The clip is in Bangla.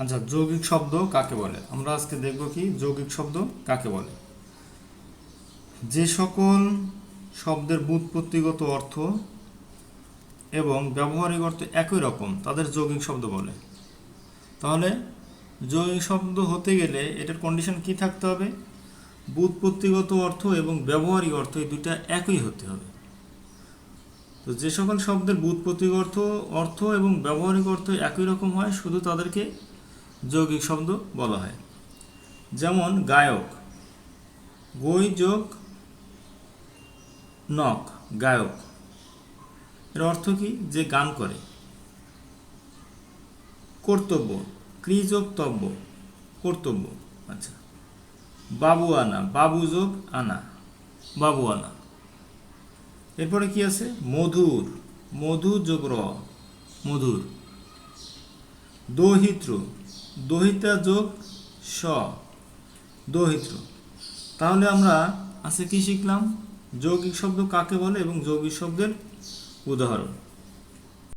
আচ্ছা যৌগিক শব্দ কাকে বলে? আমরা আজকে দেখব কি যৌগিক শব্দ কাকে বলে? যে সকল শব্দের বুৎপত্তিগত অর্থ এবং ব্যবহারিক অর্থ একই রকম, তাদের যৌগিক শব্দ বলে। তাহলে যৌগিক শব্দ হতে গেলে এটার কন্ডিশন কি থাকতে হবে? বুৎপত্তিগত অর্থ এবং ব্যবহারিক অর্থ এই দুইটা একই হতে হবে। তো যে সকল শব্দের বুৎপত্তিক অর্থ অর্থ এবং ব্যবহারিক অর্থ একই রকম হয়, শুধু তাদেরকে যৌগিক শব্দ বলা হয়। যেমন গায়ক, গই যোগ নক, গায়ক। এর অর্থ কি? যে গান করে। কর্তব্য ক্রিযোগ তব্য কর্তব্য। আচ্ছা। বাবু আনা, বাবু যোগ আনা, বাবু আনা। এরপরে কি আছে? মধুর, মধু যোগ র, মধুর। দহিত্র দহিতা যোগ স। দহিত্র। তাহলে আমরা আজকে কি শিখলাম? যৌগিক শব্দ কাকে বলে এবং যৌগিক শব্দের উদাহরণ।